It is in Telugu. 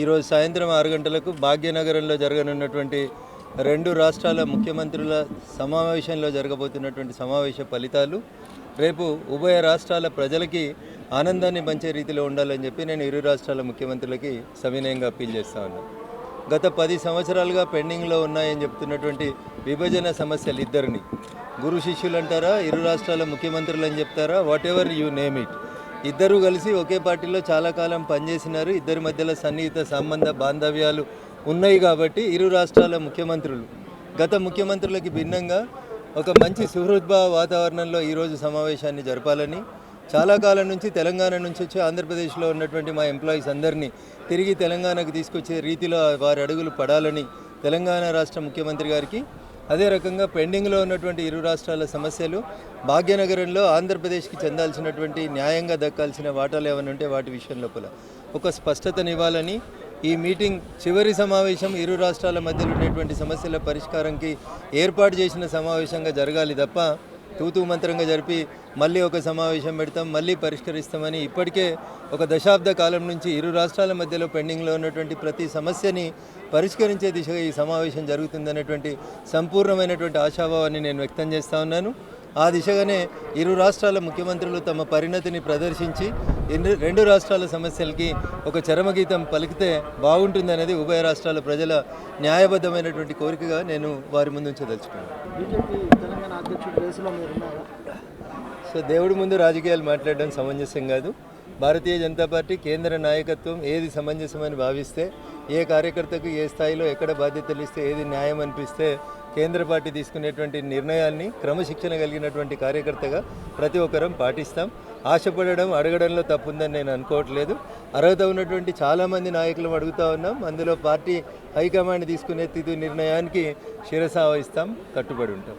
ఈరోజు సాయంత్రం ఆరు గంటలకు భాగ్యనగరంలో జరగనున్నటువంటి రెండు రాష్ట్రాల ముఖ్యమంత్రుల సమావేశంలో జరగబోతున్నటువంటి సమావేశ ఫలితాలు. రేపు ఉభయ రాష్ట్రాల ప్రజలకి ఆనందాన్ని పంచే రీతిలో ఉండాలని చెప్పి నేను ఇరు రాష్ట్రాల ముఖ్యమంత్రులకి సవినయంగా అప్పీల్ చేస్తా ఉన్నాను గత పది సంవత్సరాలుగా పెండింగ్లో ఉన్నాయని చెప్తున్నటువంటి విభజన సమస్యలు ఇద్దరిని గురు శిష్యులు అంటారా ఇరు రాష్ట్రాల ముఖ్యమంత్రులు అని చెప్తారా whatever you name it ఇద్దరు కలిసి ఒకే పార్టీలో చాలా కాలం పనిచేసినారు. ఇద్దరి మధ్యలో సన్నిహిత సంబంధ బాంధవ్యాలు ఉన్నాయి కాబట్టి ఇరు రాష్ట్రాల ముఖ్యమంత్రులు. గత ముఖ్యమంత్రులకి భిన్నంగా ఒక మంచి సుహృద్భావ వాతావరణంలో ఈరోజు సమావేశాన్ని జరపాలని చాలా కాలం నుంచి తెలంగాణ నుంచి వచ్చి ఆంధ్రప్రదేశ్లో ఉన్నటువంటి మా ఎంప్లాయీస్ అందరినీ తిరిగి తెలంగాణకు తీసుకొచ్చే రీతిలో వారి అడుగులు పడాలని తెలంగాణ రాష్ట్ర ముఖ్యమంత్రి గారికి అదే రకంగా పెండింగ్లో ఉన్నటువంటి ఇరు రాష్ట్రాల సమస్యలు భాగ్యనగరంలో ఆంధ్రప్రదేశ్కి చెందాల్సినటువంటి న్యాయంగా దక్కాల్సిన వాటాలు ఏమైనా ఉంటే వాటి విషయం లోపల. ఒక స్పష్టతనివ్వాలని ఈ మీటింగ్ చివరి సమావేశం ఇరు రాష్ట్రాల మధ్యలో ఉండేటువంటి సమస్యల పరిష్కారంకి ఏర్పాటు చేసిన సమావేశంగా జరగాలి తప్ప తూతూ మంత్రంగా జరిపి మళ్ళీ ఒక సమావేశం పెడతాం మళ్ళీ పరిష్కరిస్తామని ఇప్పటికే ఒక దశాబ్ద కాలం నుంచి ఇరు రాష్ట్రాల మధ్యలో పెండింగ్లో ఉన్నటువంటి ప్రతి సమస్యని పరిష్కరించే దిశగా ఈ సమావేశం జరుగుతుందనేటువంటి సంపూర్ణమైనటువంటి ఆశాభావాన్ని నేను వ్యక్తం చేస్తూ ఉన్నాను. ఆ దిశగానే ఇరు రాష్ట్రాల ముఖ్యమంత్రులు తమ పరిణతిని ప్రదర్శించి రెండు రాష్ట్రాల సమస్యలకి ఒక చరమగీతం పలికితే బాగుంటుందనేది ఉభయ రాష్ట్రాల ప్రజల న్యాయబద్ధమైనటువంటి కోరికగా నేను వారి ముందు సో దేవుడి ముందు రాజకీయాలు మాట్లాడడం సమంజసం కాదు. భారతీయ జనతా పార్టీ కేంద్ర నాయకత్వం ఏది సమంజసమని భావిస్తే ఏ కార్యకర్తకు ఏ స్థాయిలో ఎక్కడ బాధ్యతలు ఇస్తే ఏది న్యాయం అనిపిస్తే కేంద్ర పార్టీ తీసుకునేటువంటి నిర్ణయాన్ని క్రమశిక్షణ కలిగినటువంటి కార్యకర్తగా ప్రతి ఒక్కరం పాటిస్తాం. ఆశపడడం అడగడంలో తప్పుందని నేను అనుకోవట్లేదు. అర్హత ఉన్నటువంటి చాలామంది నాయకులు అడుగుతా ఉన్నాం. అందులో పార్టీ హైకమాండ్ తీసుకునే తుది నిర్ణయానికి శిరసావహిస్తాం కట్టుబడి ఉంటాం.